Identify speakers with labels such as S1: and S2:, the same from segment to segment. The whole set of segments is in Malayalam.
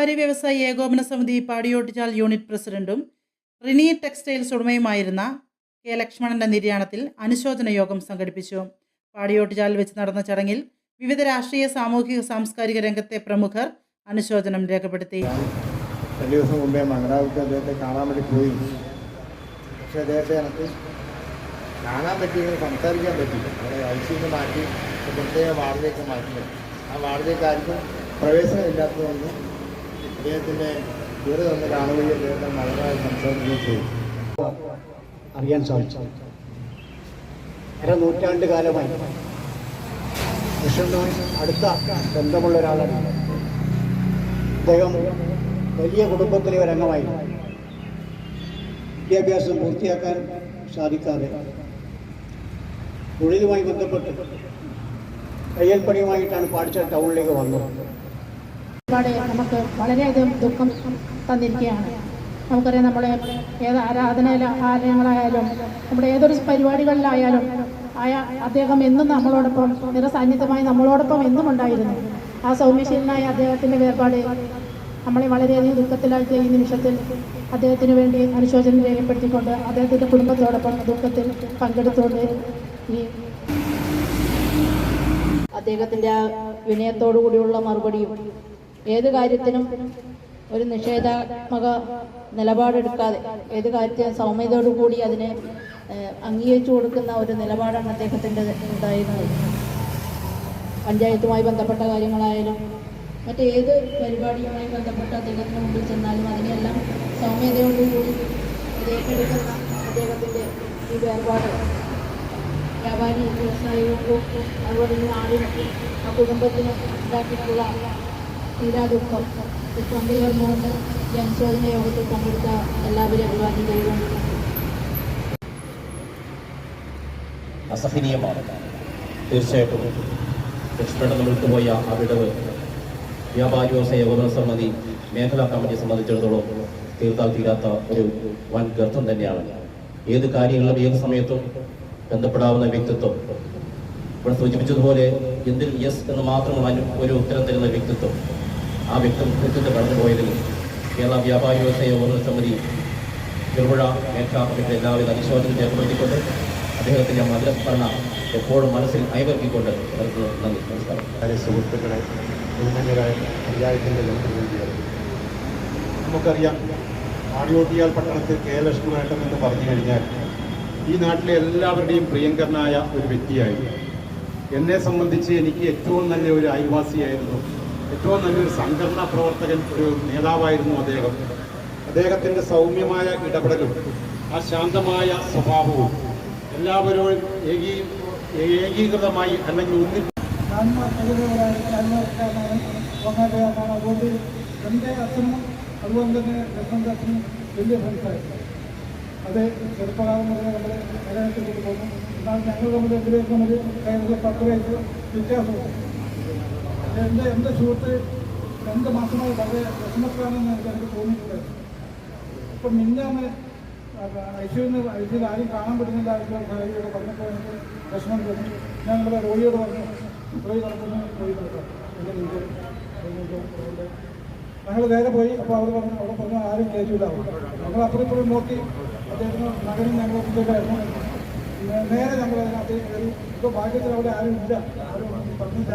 S1: സ്വകാര്യ വ്യവസായി ഏകോപന സമിതി പാടിയോട്ടിച്ചാൽ യൂണിറ്റ് പ്രസിഡന്റും റിനി ടെക്സ്റ്റൈൽസ് ഉടമയുമായിരുന്ന കെ ലക്ഷ്മണന്റെ നിര്യാണത്തിൽ അനുശോചന യോഗം സംഘടിപ്പിച്ചു പാടിയോട്ടിച്ചാൽ വെച്ച് നടന്ന ചടങ്ങിൽ വിവിധ രാഷ്ട്രീയ സാമൂഹിക സാംസ്കാരിക രംഗത്തെ പ്രമുഖർ അനുശോചനം രേഖപ്പെടുത്തി
S2: രണ്ടു ദിവസം മുമ്പേ അദ്ദേഹത്തെ കാണാൻ വേണ്ടി പോയി പക്ഷേ അദ്ദേഹത്തെ എനിക്ക് കാണാൻ പറ്റിയെങ്കിൽ സംസാരിക്കാൻ പറ്റി അവിടെ ഐ സിന്ന് മാറ്റി പ്രത്യേക വാർഡിലേക്ക് മാറ്റി ആ വാർഡിലേക്ക് ആർക്കും പ്രവേശനം ഇല്ലാത്തതുകൊണ്ട് അദ്ദേഹത്തിൻ്റെ ഇവർ തന്നെ കാണുകയും അദ്ദേഹത്തെ വളരെ സംസാരിക്കുകയും ചെയ്തു അറിയാൻ സാധിച്ചു അര നൂറ്റാണ്ട് കാലമായി കൃഷ്ണനുമായി അടുത്ത ബന്ധമുള്ള ഒരാളാണ് അദ്ദേഹം വലിയ കുടുംബത്തിലെ ഒരംഗമായിരുന്നു വിദ്യാഭ്യാസം പൂർത്തിയാക്കാൻ സാധിക്കാതെ തൊഴിലുമായി ബന്ധപ്പെട്ട് തയ്യൽ പണിയുമായിട്ടാണ് പാടിച്ച ടൗണിലേക്ക് വന്നത്
S1: ഒരുപാട് നമുക്ക് വളരെയധികം ദുഃഖം തന്നിരിക്കുകയാണ് നമുക്കറിയാം നമ്മളെ ഏത് ആരാധന ആലയങ്ങളായാലും നമ്മുടെ ഏതൊരു പരിപാടികളിലായാലും ആയ അദ്ദേഹം എന്നും നമ്മളോടൊപ്പം നിറസാന്നിധ്യമായി നമ്മളോടൊപ്പം എന്നും ഉണ്ടായിരുന്നു ആ സൗമ്യശീലനായ അദ്ദേഹത്തിൻ്റെ വേർപാട് നമ്മളെ വളരെയധികം ദുഃഖത്തിലാഴ്ത്തിയ ഈ നിമിഷത്തിൽ അദ്ദേഹത്തിന് വേണ്ടി അനുശോചനം രേഖപ്പെടുത്തിക്കൊണ്ട് അദ്ദേഹത്തിൻ്റെ കുടുംബത്തോടൊപ്പം ദുഃഖത്തിൽ പങ്കെടുത്തുകൊണ്ട് ഈ ആ വിനയത്തോടു കൂടിയുള്ള മറുപടിയും ഏത് കാര്യത്തിനും ഒരു നിഷേധാത്മക നിലപാടെടുക്കാതെ ഏത് കാര്യത്തിനും സൗമ്യതയോടു കൂടി അതിനെ അംഗീകരിച്ചു കൊടുക്കുന്ന ഒരു നിലപാടാണ് അദ്ദേഹത്തിൻ്റെ ഉണ്ടായിരുന്നത് പഞ്ചായത്തുമായി ബന്ധപ്പെട്ട കാര്യങ്ങളായാലും മറ്റേത് പരിപാടിയുമായി ബന്ധപ്പെട്ട് അദ്ദേഹത്തിന് മുമ്പിൽ ചെന്നാലും അതിനെല്ലാം സൗമ്യതയോടുകൂടി ഏറ്റെടുക്കുന്ന അദ്ദേഹത്തിൻ്റെ ഈ വേർപാട് വ്യാപാരി വ്യവസായികൾക്കും അതുപോലെ തന്നെ ആളുകൾക്കും ആ കുടുംബത്തിന് ഉണ്ടാക്കിയിട്ടുള്ള തീരാ ദുഃഖം ദുഃഖം തീർന്നുകൊണ്ട് ജനശോധന യോഗത്തിൽ പങ്കെടുത്ത എല്ലാവരും അഭിവാദ്യം ചെയ്തുകൊണ്ട്
S3: അസഹനീയമാണ് തീർച്ചയായിട്ടും ലക്ഷ്മണ വിട്ടുപോയ ആ വിടവ് വ്യാപാരി വ്യവസായ ഏകോപന സമിതി മേഖലാ കമ്മിറ്റി സംബന്ധിച്ചിടത്തോളം തീർത്താൽ തീരാത്ത ഒരു വൻ ഗർത്തം തന്നെയാണ് ഏത് കാര്യങ്ങളും ഏത് സമയത്തും ബന്ധപ്പെടാവുന്ന വ്യക്തിത്വം ഇവിടെ സൂചിപ്പിച്ചതുപോലെ എന്തിൽ യെസ് എന്ന് മാത്രമുള്ള ഒരു ഉത്തരം തരുന്ന വ്യക്തിത്വം ആ കടന്നു പോയതിൽ കേരള വ്യാപാരി വ്യവസായ ഓണർ സമിതി ചെറുപുഴ മേൽക്കാപ്പിന്റെ എല്ലാവിധ അനുശോചനം രേഖപ്പെടുത്തിക്കൊണ്ട് അദ്ദേഹത്തിൻ്റെ മധുരസ്മരണ എപ്പോഴും മനസ്സിൽ അയവർക്കിക്കൊണ്ട് അവർക്ക്
S2: നന്ദി നമസ്കാരം സുഹൃത്തുക്കളെ പഞ്ചായത്തിൻ്റെ നമുക്കറിയാം ആടിയോട്ടിയാൽ പട്ടണത്തിൽ കെ നേട്ടം എന്ന് പറഞ്ഞു കഴിഞ്ഞാൽ ഈ നാട്ടിലെ എല്ലാവരുടെയും പ്രിയങ്കരനായ ഒരു വ്യക്തിയായിരുന്നു എന്നെ സംബന്ധിച്ച് എനിക്ക് ഏറ്റവും നല്ല ഒരു അയൽവാസിയായിരുന്നു ഏറ്റവും നല്ലൊരു സംഘടനാ പ്രവർത്തകൻ ഒരു നേതാവായിരുന്നു അദ്ദേഹം അദ്ദേഹത്തിൻ്റെ സൗമ്യമായ ഇടപെടലും ആ ശാന്തമായ സ്വഭാവവും എല്ലാവരോടും ഏകീ ഏകീകൃതമായി അല്ലെങ്കിൽ ഒന്നി
S4: ഒന്നാട്ടുകാരനാണ് അതുകൊണ്ട് തന്നെ ലക്ഷ്മണൻ്റെ അച്ഛനും വലിയ ഫ്രണ്ട്സായിരുന്നു അത് ചെറുപ്പകാലം മുതൽ നമ്മുടെ കല്യാണത്തിൽ പോകുന്നു എന്നാൽ ഞങ്ങൾ നമ്മുടെ എന്തിലേക്കും ഒരു പത്ത് വയസ്സ് വ്യത്യാസമുണ്ട് എൻ്റെ എൻ്റെ സുഹൃത്ത് രണ്ട് മാസമായി വളരെ വിഷമത്തിലാണെന്ന് എനിക്ക് എനിക്ക് തോന്നിയിട്ടുണ്ട് ഇപ്പം മിന്നാന്ന് ഐ സിയുന്ന് ആരും കാണാൻ പറ്റുന്നില്ല ഭാര്യയോട് പറഞ്ഞപ്പോൾ എനിക്ക് വിഷമം തോന്നി ഞാൻ നിങ്ങളുടെ രോഗിയോട് പറഞ്ഞു പോയി നടക്കുന്നു പോയി നടക്കാം ഞങ്ങൾ നേരെ പോയി അപ്പോൾ അവർ പറഞ്ഞു അവിടെ പറഞ്ഞു ആരും കയറ്റില്ല ഞങ്ങൾ അപ്പുറം അപ്പുറപ്പുറം നോക്കി അദ്ദേഹത്തിന് മകനും ഞങ്ങളൊക്കെയായിരുന്നു നേരെ ഞങ്ങൾ അതിനകത്ത് കയറി ഇപ്പോൾ ഭാഗ്യത്തിൽ അവിടെ ആരും ഇല്ല ആരും പറഞ്ഞില്ല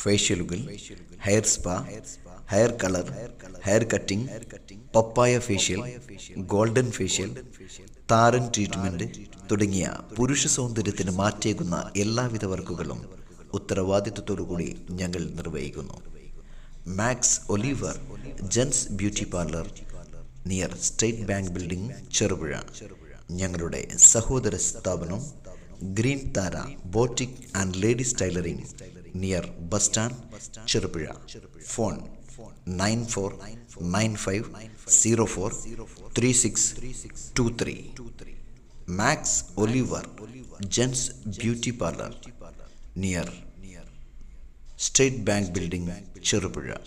S5: ഫേഷ്യലുകൾ hair spa hair colour hair cutting papaya facial golden facial താരൻ ട്രീറ്റ്മെന്റ് തുടങ്ങിയ പുരുഷ സൗന്ദര്യത്തിന് മാറ്റേകുന്ന എല്ലാവിധ വർക്കുകളും ഉത്തരവാദിത്വത്തോടുകൂടി ഞങ്ങൾ നിർവഹിക്കുന്നു Max Oliver gents beauty parlour near State Bank building Cherupuzha ഞങ്ങളുടെ സഹോദര സ്ഥാപനം green Thara boutique and ladies tailoring near Bastan stand Phone 94950436236623 Max Oliver Gents Beauty Parlor near State Bank Building Chirupira.